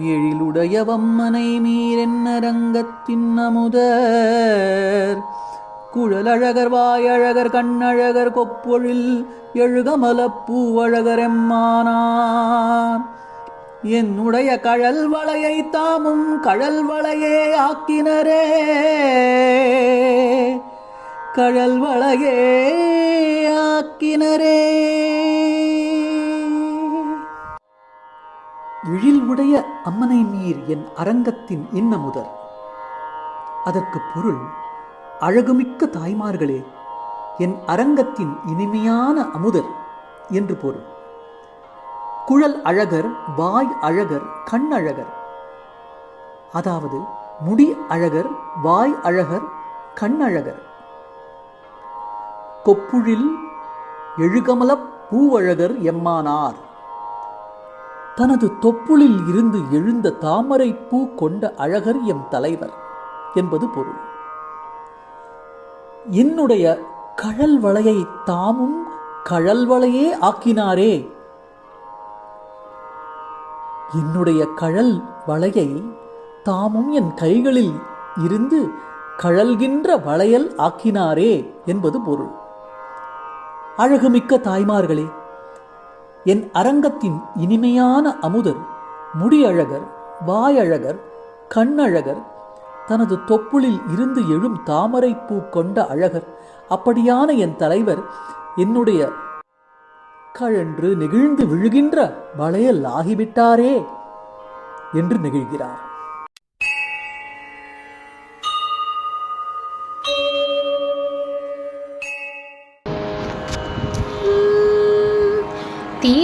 எழிலுடைய வம்மனை மீரென்னரங்கத்தின் அமுதர். குழலழகர் வாயழகர் கண்ணழகர் கொப்பொழில் எழுகமலப்பூவழகர் எம்மானார் என்னுடைய கழல் வளையை தாமும் கழல் வளையே ஆக்கினரே. கழல் வளையே ஆக்கினரே. எழில் உடைய அம்மனை நீர் என் அரங்கத்தின் இன்னமுதர். அதற்கு பொருள் அழகுமிக்க தாய்மார்களே என் அரங்கத்தின் இனிமையான அமுதர் என்று பொருள். குழல் அழகர் வாய் அழகர் கண் அழகர். அதாவது முடி அழகர் வாய் அழகர் கண் அழகர். கொப்புழில் எழுகமலப் பூவழகர் எம்மானார். தனது தொப்புளில் இருந்து எழுந்த தாமரை பூ கொண்ட அழகர் எம் தலைவர் என்பது பொருள். என்னுடைய கழல் வளையை தாமும் கழல் வளையே ஆக்கினாரே. என்னுடைய கழல் வளையை தாமும் என் கைகளில் இருந்து கழல்கின்ற வளையல் ஆக்கினாரே என்பது பொருள். அழகுமிக்க தாய்மார்களே என் அரங்கத்தின் இனிமையான அமுதர் முடியழகர் வாயழகர் கண்ணழகர் தனது தொப்புளில் இருந்து எழும் தாமரை பூ கொண்ட அழகர் அப்படியான என் தலைவர் என்னுடைய கழன்று நெகிழ்ந்து விழுகின்ற வளையல் ஆகிவிட்டாரே என்று நெகிழ்கிறார்.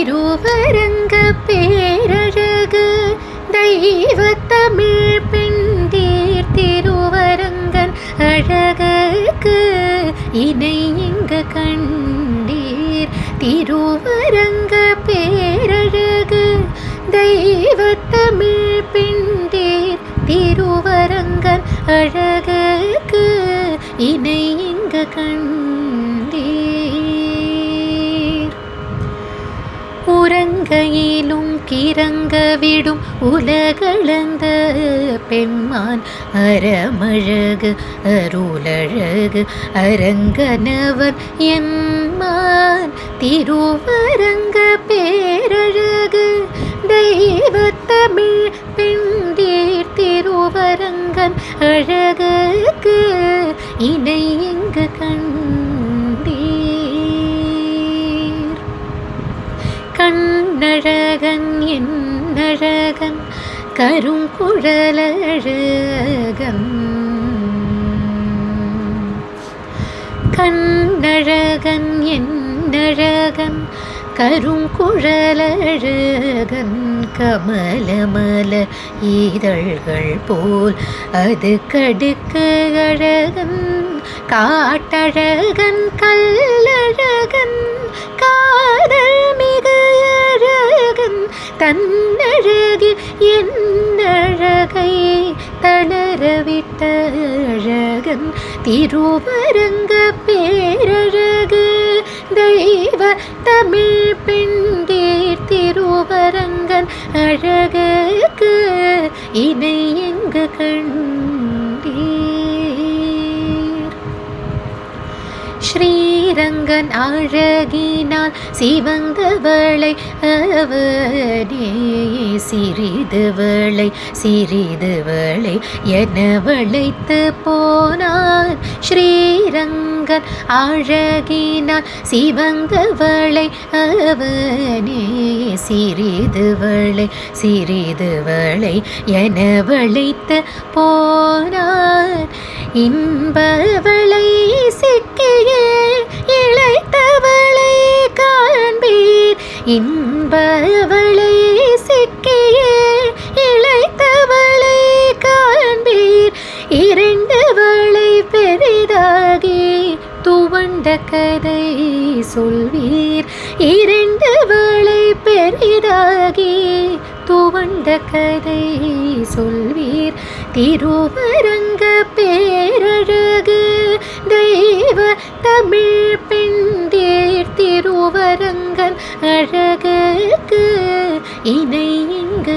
திருவரங்க பேரழகு தெய்வ தமிழ் பெண்டீர் திருவரங்கன் அழகுக்கு இணை இங்கு கண்டீர். திருவரங்க பேரழகு தெய்வ தமிழ் பெண்டீர் திருவரங்கன் அழகுக்கு இணை இங்கு கண் உறங்கையிலும் கிறங்க விடும் உலகளந்த பெண்மான். அறமழகு அருளழகு அரங்கனவர் என்மான் திருவரங்க பேரழகு தெய்வ தமிழ் பெண்டீர் திருவரங்கன் அழகுக்கு இணையே அழகன் கருங்குழலழகன் கண்ணழகன் என்னழகன் கருங்குழலழகன் கமலமல இதழ்கள் போல் அது கடுக்கு அழகன். காட்டழகன் கல்லழகன். காதல் தன்னழகில் என்னழகை தளரவிட்ட அழகன். திருவரங்க பேரழகு தெய்வ தமிழ் பெண்டீர் திருவரங்கன் அழகுக்கு இணை ஸ்ரீரங்கன் அழகினால் சிவந்தவளை அவனே சிறிதுவளை சிறிதுவளை என வளைத்து போனான். ஸ்ரீரங்கன் அழகினால் சிவந்தவளை அவனே சிறிதுவளை சிறிதுவளை என வளைத்து போனான். இன்பவளை சிக்கியே இழைத்தவளை காண்பீர். இன்பவளை சிக்கியே இழைத்தவளை காண்பீர். இரண்டவளை பெரிதாகி துவண்ட கதை சொல்வீர். இரண்டவளை பெரிதாகி துவண்ட கதை சொல்வீர். திருவரங்க பேரழகு தெய்வ தமிழ் பெண்டேர் திருவரங்கன் அழகுக்கு இணை இங்கு